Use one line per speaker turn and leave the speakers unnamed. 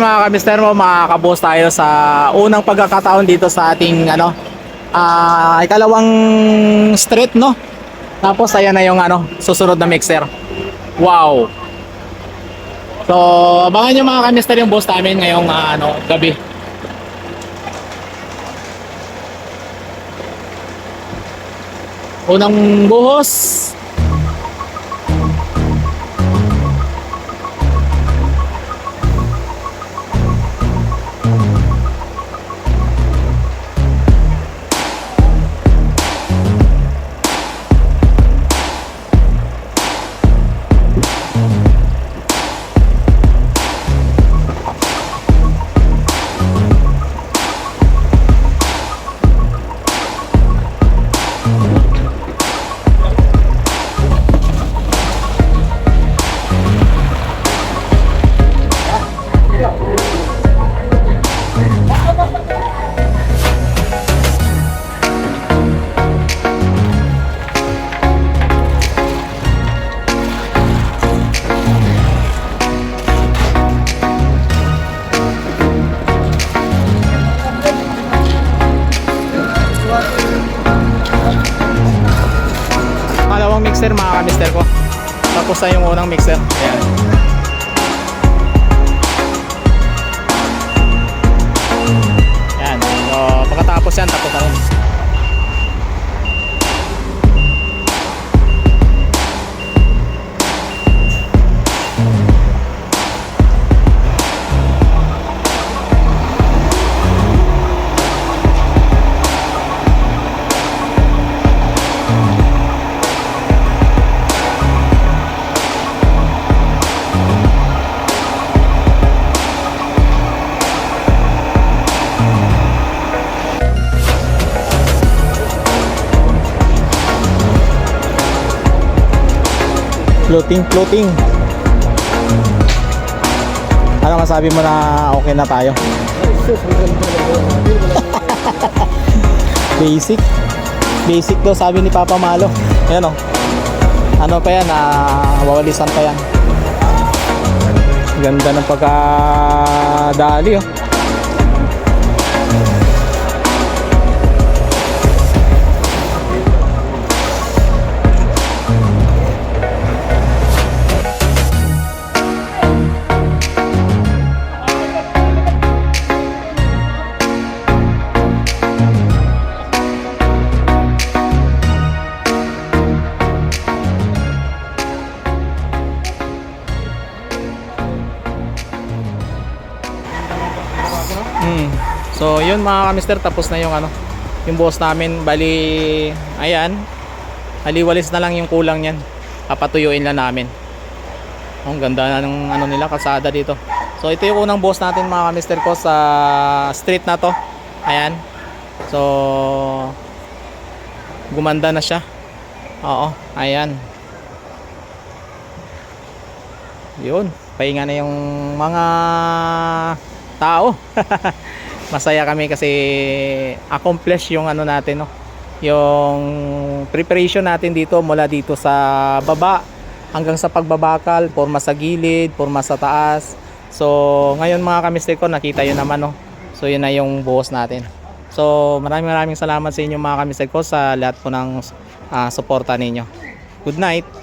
mga kamister mo, makakabos tayo sa unang pagkakataon dito sa ating ano, ah ikalawang street, no? Tapos ayan na yung ano, susunod na mixer. Wow! So, abangan nyo mga kamister yung boss namin ngayong ah, ano, gabi. Unang buhos. Tapos na yung unang mixer. Ayan. Floating, floating. Ano masabi mo na okay na tayo? Basic. Basic daw sabi ni Papa Malo. Ayan o. Ano pa yan? Ah, wawalisan pa yan. Ganda ng pagkadali oh. So, yun mga kamister, tapos na yung ano, yung boss namin. Bali, ayan. Aliwalis na lang yung kulang niyan. Papatuyuin lang namin. Ang ganda na ng ano nila, kalsada dito. So, ito yung unang boss natin mga kamister ko sa street na to. Ayan. So, gumanda na siya. Oo, ayan. Yun, pahinga na yung mga tao. Masaya kami kasi accomplish yung ano natin no. Yung preparation natin dito mula dito sa baba hanggang sa pagbabakal, forma sa gilid, forma sa taas. So, ngayon mga kamister ko, nakita yun naman no. So, yun na yung buhos natin. So, maraming maraming salamat sa inyo mga kamister ko sa lahat po ng ah, suporta ninyo. Good night.